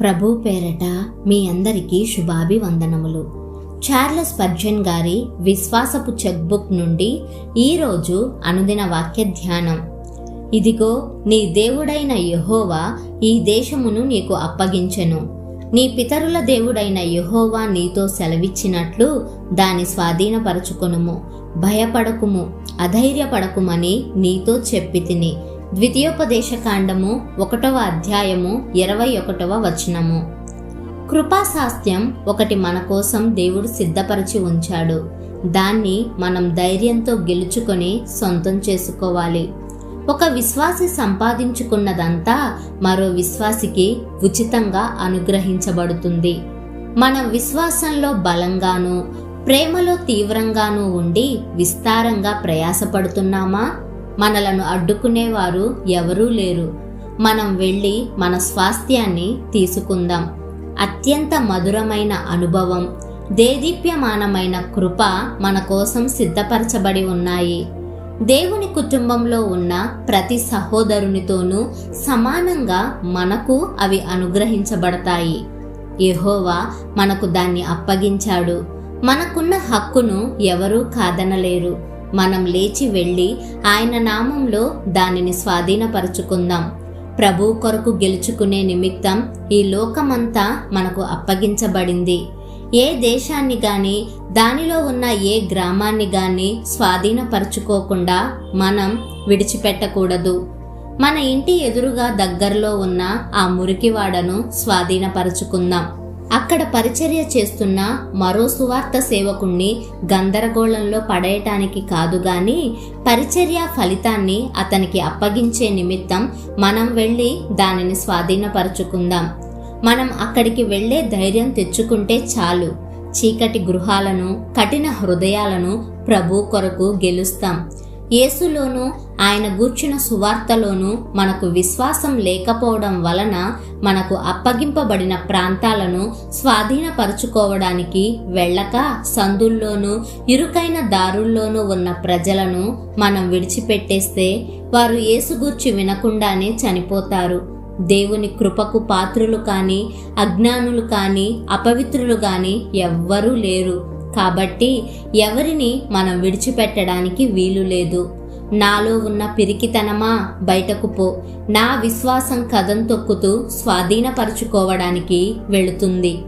ప్రభు పేరట మీ అందరికీ శుభాభివందనములు. చార్లెస్ పర్జన్ గారి విశ్వాసపు చెక్బుక్ నుండి ఈరోజు అనుదిన వాక్య ధ్యానం. ఇదిగో నీ దేవుడైన యహోవా ఈ దేశమును నీకు అప్పగించెను. నీ పితరుల దేవుడైన యహోవా నీతో సెలవిచ్చినట్లు దాని స్వాధీనపరచుకొనుము. భయపడకుము అధైర్యపడకుమని నీతో చెప్పి తిని ద్వితీయోపదేశ కాండము ఒకటవ అధ్యాయము ఇరవై ఒకటవ వచనము. కృపాశాస్త్యం ఒకటి మన కోసం దేవుడు సిద్ధపరిచి ఉంచాడు. దాన్ని మనం ధైర్యంతో గెలుచుకొని సొంతం చేసుకోవాలి. ఒక విశ్వాసి సంపాదించుకున్నదంతా మరో విశ్వాసికి ఉచితంగా అనుగ్రహించబడుతుంది. మన విశ్వాసంలో బలంగాను ప్రేమలో తీవ్రంగాను ఉండి విస్తారంగా ప్రయాసపడుతున్నామా? మనలను అడ్డుకునేవారు ఎవరూ లేరు. మనం వెళ్ళి మన స్వాస్థ్యాన్ని తీసుకుందాం. అత్యంత మధురమైన అనుభవం. దేదీప్యమానమైన కృప మన కోసం సిద్ధపరచబడి ఉన్నాయి. దేవుని కుటుంబంలో ఉన్న ప్రతి సహోదరునితోనూ సమానంగా మనకు అవి అనుగ్రహించబడతాయి. యహోవా మనకు దాన్ని అప్పగించాడు. మనకున్న హక్కును ఎవరూ కాదనలేరు. మనం లేచి వెళ్ళి ఆయన నామంలో దానిని స్వాధీనపరుచుకుందాం. ప్రభు కొరకు గెలుచుకునే నిమిత్తం ఈ లోకమంతా మనకు అప్పగించబడింది. ఏ దేశాన్ని గాని దానిలో ఉన్న ఏ గ్రామాన్ని గాని స్వాధీనపరుచుకోకుండా మనం విడిచిపెట్టకూడదు. మన ఇంటి ఎదురుగా దగ్గరలో ఉన్న ఆ మురికివాడను స్వాధీనపరుచుకుందాం. అక్కడ పరిచర్య చేస్తున్న మరో సువార్త సేవకుణ్ణి గందరగోళంలో పడేయటానికి కాదు గాని పరిచర్య ఫలితాన్ని అతనికి అప్పగించే నిమిత్తం మనం వెళ్ళి దానిని స్వాధీనపరచుకుందాం. మనం అక్కడికి వెళ్ళే ధైర్యం తెచ్చుకుంటే చాలు. చీకటి గృహాలను కఠిన హృదయాలను ప్రభు కొరకు గెలుస్తాం. యేసులోనూ ఆయన గూర్చిన సువార్తలోనూ మనకు విశ్వాసం లేకపోవడం వలన మనకు అప్పగింపబడిన ప్రాంతాలను స్వాధీనపరుచుకోవడానికి వెళ్ళక సందుల్లోనూ ఇరుకైన దారుల్లోనూ ఉన్న ప్రజలను మనం విడిచిపెట్టేస్తే వారు యేసుగూర్చి వినకుండానే చనిపోతారు. దేవుని కృపకు పాత్రులు కానీ అజ్ఞానులు కానీ అపవిత్రులు కానీ ఎవ్వరూ లేరు. కాబట్టి ఎవరిని మనం విడిచిపెట్టడానికి వీలు లేదు. నాలో ఉన్న పిరికితనమా? బయటకు పో. నా విశ్వాసం కథం తొక్కుతూ స్వాధీనపరుచుకోవడానికి వెళుతుంది.